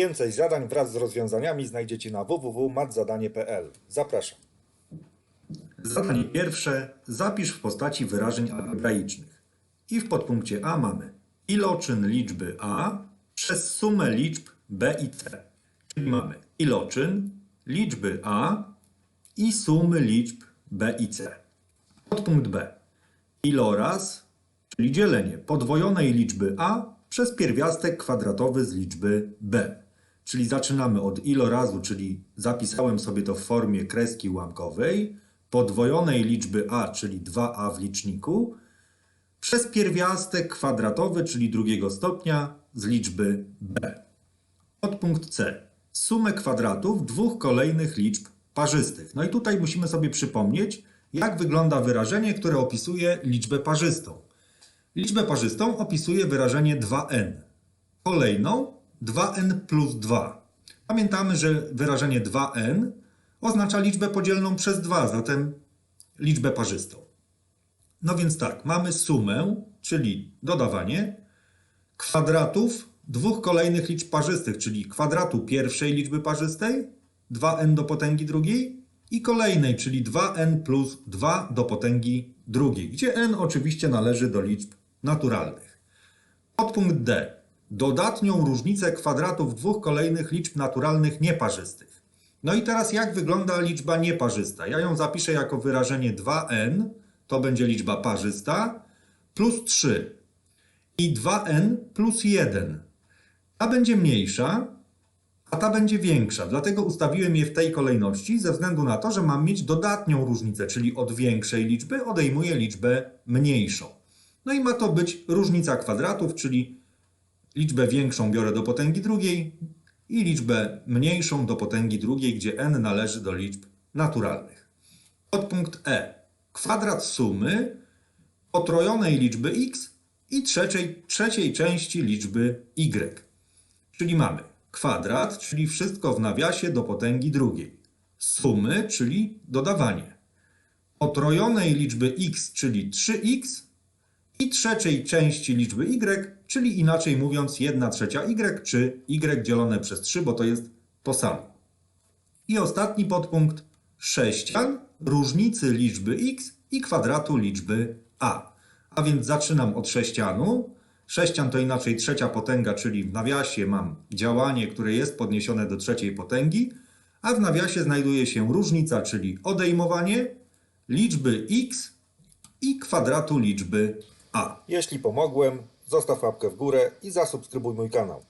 Więcej zadań wraz z rozwiązaniami znajdziecie na www.matzadanie.pl. Zapraszam. Zadanie pierwsze. Zapisz w postaci wyrażeń algebraicznych. I w podpunkcie A mamy iloczyn liczby A przez sumę liczb B i C. Czyli mamy iloczyn liczby A i sumy liczb B i C. Podpunkt B. Iloraz, czyli dzielenie podwojonej liczby A przez pierwiastek kwadratowy z liczby B. Czyli zaczynamy od ilorazu, czyli zapisałem sobie to w formie kreski ułamkowej, podwojonej liczby A, czyli 2A w liczniku, przez pierwiastek kwadratowy, czyli drugiego stopnia z liczby B. Podpunkt C. Sumę kwadratów dwóch kolejnych liczb parzystych. No i tutaj musimy sobie przypomnieć, jak wygląda wyrażenie, które opisuje liczbę parzystą. Liczbę parzystą opisuje wyrażenie 2n. Kolejną 2n plus 2. Pamiętamy, że wyrażenie 2n oznacza liczbę podzielną przez 2, zatem liczbę parzystą. No więc tak, mamy sumę, czyli dodawanie kwadratów dwóch kolejnych liczb parzystych, czyli kwadratu pierwszej liczby parzystej, 2n do potęgi drugiej i kolejnej, czyli 2n plus 2 do potęgi drugiej, gdzie n oczywiście należy do liczb naturalnych. Podpunkt D. Dodatnią różnicę kwadratów dwóch kolejnych liczb naturalnych nieparzystych. No i teraz jak wygląda liczba nieparzysta? Ja ją zapiszę jako wyrażenie 2n, to będzie liczba parzysta, plus 3 i 2n plus 1. Ta będzie mniejsza, a ta będzie większa. Dlatego ustawiłem je w tej kolejności, ze względu na to, że mam mieć dodatnią różnicę, czyli od większej liczby odejmuję liczbę mniejszą. No i ma to być różnica kwadratów, czyli liczbę większą biorę do potęgi drugiej i liczbę mniejszą do potęgi drugiej, gdzie n należy do liczb naturalnych. Podpunkt E. Kwadrat sumy potrojonej liczby x i trzeciej, trzeciej części liczby y. Czyli mamy kwadrat, czyli wszystko w nawiasie do potęgi drugiej. Sumy, czyli dodawanie. Potrojonej liczby x, czyli 3x i trzeciej części liczby y, czyli inaczej mówiąc 1 trzecia y, czy y dzielone przez 3, bo to jest to samo. I ostatni podpunkt sześcian różnicy liczby x i kwadratu liczby a. A więc zaczynam od sześcianu. Sześcian to inaczej trzecia potęga, czyli w nawiasie mam działanie, które jest podniesione do trzeciej potęgi, a w nawiasie znajduje się różnica, czyli odejmowanie liczby x i kwadratu liczby a. Jeśli pomogłem, zostaw łapkę w górę i zasubskrybuj mój kanał.